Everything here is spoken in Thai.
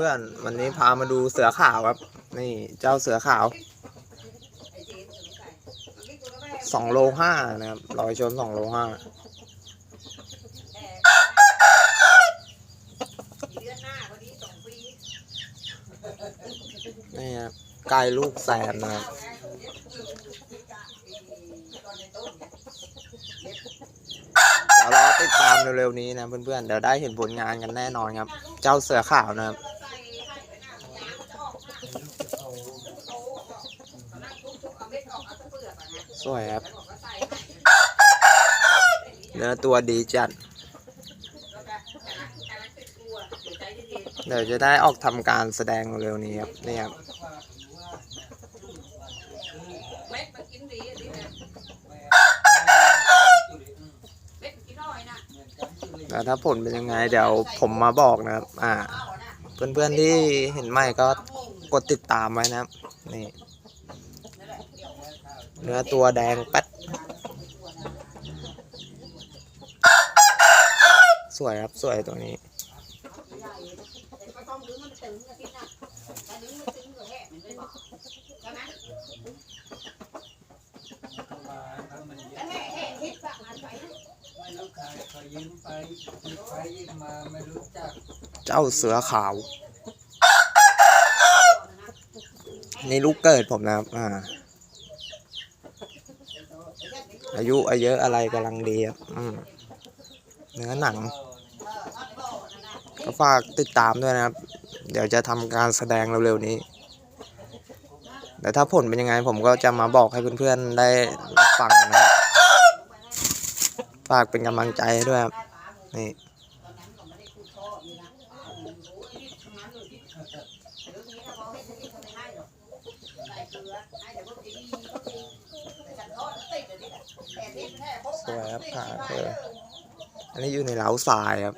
เพื่อนๆวันนี้พามาดูเสือขาวครับ นี่เจ้าเสือขาวสองโลห้านะครับลอยชนสองโลห้าเดือนหน้าพอดีสองปีนี่ครับไก่ลูกแสนนะครับ ตอนในต้นเนี่ย เดี๋ยวรอติดตาม เร็วๆนี้นะเพื่อนๆเดี๋ยวได้เห็นผลงานกันแน่นอนครับ เจ้าเสือขาวนะครับสวยครับเนื้อตัวดีจัด เดี๋ยวจะได้ออกทำการแสดงเร็วนี้ครับนี่ครับ ๆเม็ดมันกินดีอันนี้นะเม็ดมันกินน้อยนะ แล้วถ้าผลเป็นยังไงเดี๋ยวผมมาบอกนะครับ อ่า เพื่อนๆที่เห็นใหม่ก็กดติดตามไว้นะครับ นี่เดี๋ยวเนื้อตัวแดงแป๊ดสวยครับสวยตัวนี้ ก็ต้องดึงมันตึงอาทิตย์หน้าถ้าดึงมันตึงก็แห้มันเลยบอกใช่ไหมแล้วแห่แห่ฮิตปะงานไปนะ ไม่ รู้ใครเขายืมไปยืมไปยืมมาไม่รู้จักเจ้าเสือขาว นี่ลูกเกิดผมนะครับอ่า อายุอายุอะไรกำลังดีครับอืมเนื้อหนัง ก็ฝากติดตามด้วยนะครับ เดี๋ยวจะทำการแสดงเร็วๆนี้ แต่ถ้าผลเป็นยังไงผมก็จะมาบอกให้เพื่อนๆได้ฟังนะครับ ฝากเป็นกำลังใจให้ด้วยครับนี่สวยครับขาเธออันนี้อยู่ในเหล้าทรายครับ